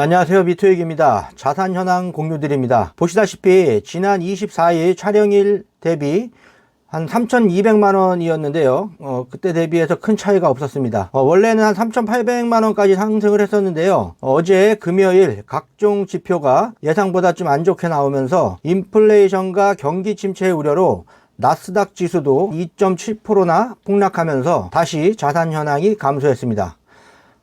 안녕하세요 미투익입니다 자산 현황 공유드립니다 보시다시피 지난 24일 촬영일 대비 한 3,200만 원 이었는데요. 어, 그때 대비해서 큰 차이가 없었습니다. 어, 원래는 한 3,800만 원까지 상승을 했었는데요. 어, 제 금요일 각종 지표가 예상보다 좀 안 좋게 나오면서 인플레이션과 경기 침체 우려로 나스닥 지수도 2.7%나 폭락하면서 다시 자산 현황이 감소했습니다.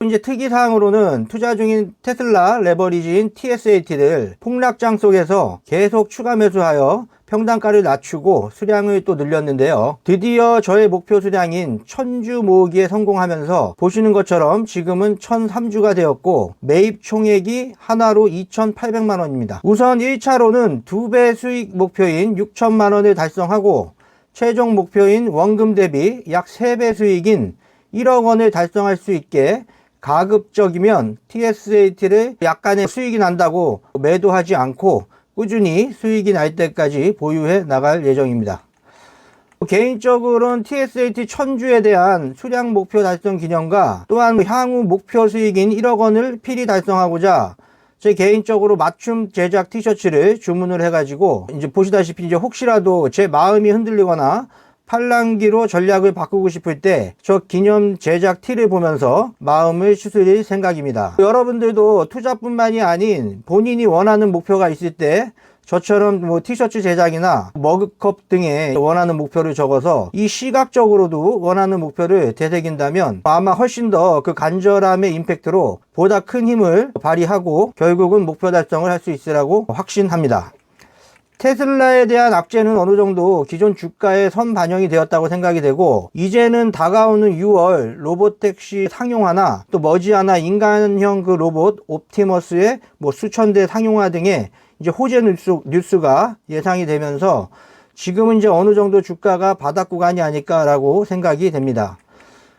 이제 특이사항으로는 투자 중인 테슬라 레버리지인 TSAT를 폭락장 속에서 계속 추가 매수하여 평단가를 낮추고 수량을 또 늘렸는데요. 드디어 저의 목표 수량인 1000주 모으기에 성공하면서 보시는 것처럼 지금은 1003주가 되었고 매입 총액이 하나로 2800만 원입니다. 우선 1차로는 두배 수익 목표인 6천만 원을 달성하고 최종 목표인 원금 대비 약 3배 수익인 1억 원을 달성할 수 있게 가급적이면 TSAT를 약간의 수익이 난다고 매도하지 않고 꾸준히 수익이 날 때까지 보유해 나갈 예정입니다. 개인적으로는 TSAT 천주에 대한 수량 목표 달성 기념과 또한 향후 목표 수익인 1억 원을 필히 달성하고자 제 개인적으로 맞춤 제작 티셔츠를 주문을 해가지고 이제 보시다시피 이제 혹시라도 제 마음이 흔들리거나 팔랑기로 전략을 바꾸고 싶을 때 저 기념 제작 티를 보면서 마음을 추스릴 생각입니다. 여러분들도 투자뿐만이 아닌 본인이 원하는 목표가 있을 때 저처럼 뭐 티셔츠 제작이나 머그컵 등의 원하는 목표를 적어서 이 시각적으로도 원하는 목표를 되새긴다면 아마 훨씬 더 그 간절함의 임팩트로 보다 큰 힘을 발휘하고 결국은 목표 달성을 할 수 있으라고 확신합니다. 테슬라에 대한 악재는 어느 정도 기존 주가에 선 반영이 되었다고 생각이 되고 이제는 다가오는 6월 로봇택시 상용화나 또 머지않아 인간형 그 로봇 옵티머스의 뭐 수천 대 상용화 등의 이제 호재 뉴스, 뉴스가 예상이 되면서 지금은 이제 어느 정도 주가가 바닥 구간이 아닐까라고 생각이 됩니다.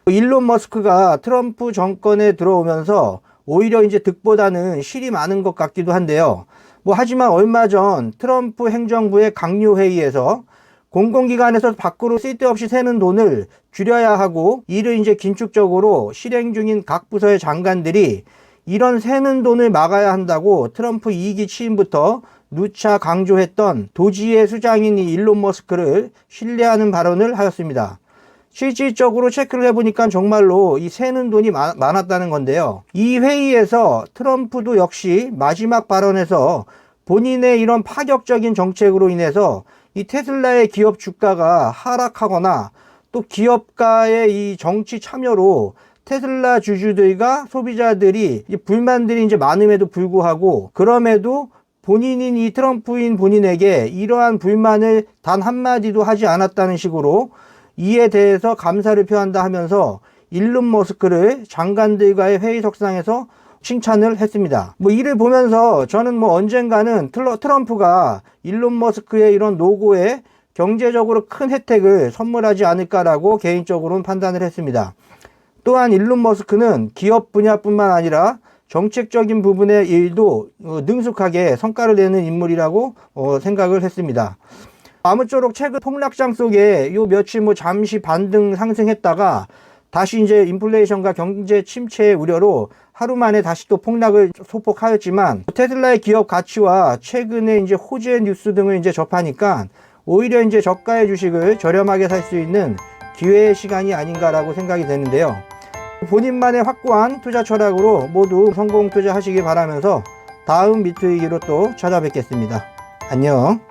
일론 머스크가 트럼프 정권에 들어오면서 오히려 이제 득보다는 실이 많은 것 같기도 한데요. 뭐 하지만 얼마 전 트럼프 행정부의 강요 회의에서 공공기관에서 밖으로 쓸데없이 새는 돈을 줄여야 하고 이를 이제 긴축적으로 실행 중인 각 부서의 장관들이 이런 새는 돈을 막아야 한다고 트럼프 2기 취임부터 누차 강조했던 도지의 수장인 이 일론 머스크를 신뢰하는 발언을 하였습니다. 실질적으로 체크를 해보니까 정말로 이 새는 돈이 많았다는 건데요. 이 회의에서 트럼프도 역시 마지막 발언에서 본인의 이런 파격적인 정책으로 인해서 이 테슬라의 기업 주가가 하락하거나 또 기업가의 이 정치 참여로 테슬라 주주들과 소비자들이 불만들이 이제 많음에도 불구하고 그럼에도 본인인 이 트럼프인 본인에게 이러한 불만을 단 한마디도 하지 않았다는 식으로 이에 대해서 감사를 표한다 하면서 일론 머스크를 장관들과의 회의석상에서 칭찬을 했습니다. 뭐 이를 보면서 저는 뭐 언젠가는 트럼프가 일론 머스크의 이런 노고에 경제적으로 큰 혜택을 선물하지 않을까라고 개인적으로는 판단을 했습니다. 또한 일론 머스크는 기업 분야뿐만 아니라 정책적인 부분의 일도 어, 능숙하게 성과를 내는 인물이라고 어, 생각을 했습니다. 아무쪼록 최근 폭락장 속에 요 며칠 뭐 잠시 반등 상승했다가 다시 이제 인플레이션과 경제 침체의 우려로 하루 만에 다시 또 폭락을 소폭하였지만 테슬라의 기업 가치와 최근에 이제 호재 뉴스 등을 이제 접하니까 오히려 이제 저가의 주식을 저렴하게 살 수 있는 기회의 시간이 아닌가라고 생각이 되는데요. 본인만의 확고한 투자 철학으로 모두 성공 투자하시기 바라면서 다음 미투이기로 또 찾아뵙겠습니다. 안녕.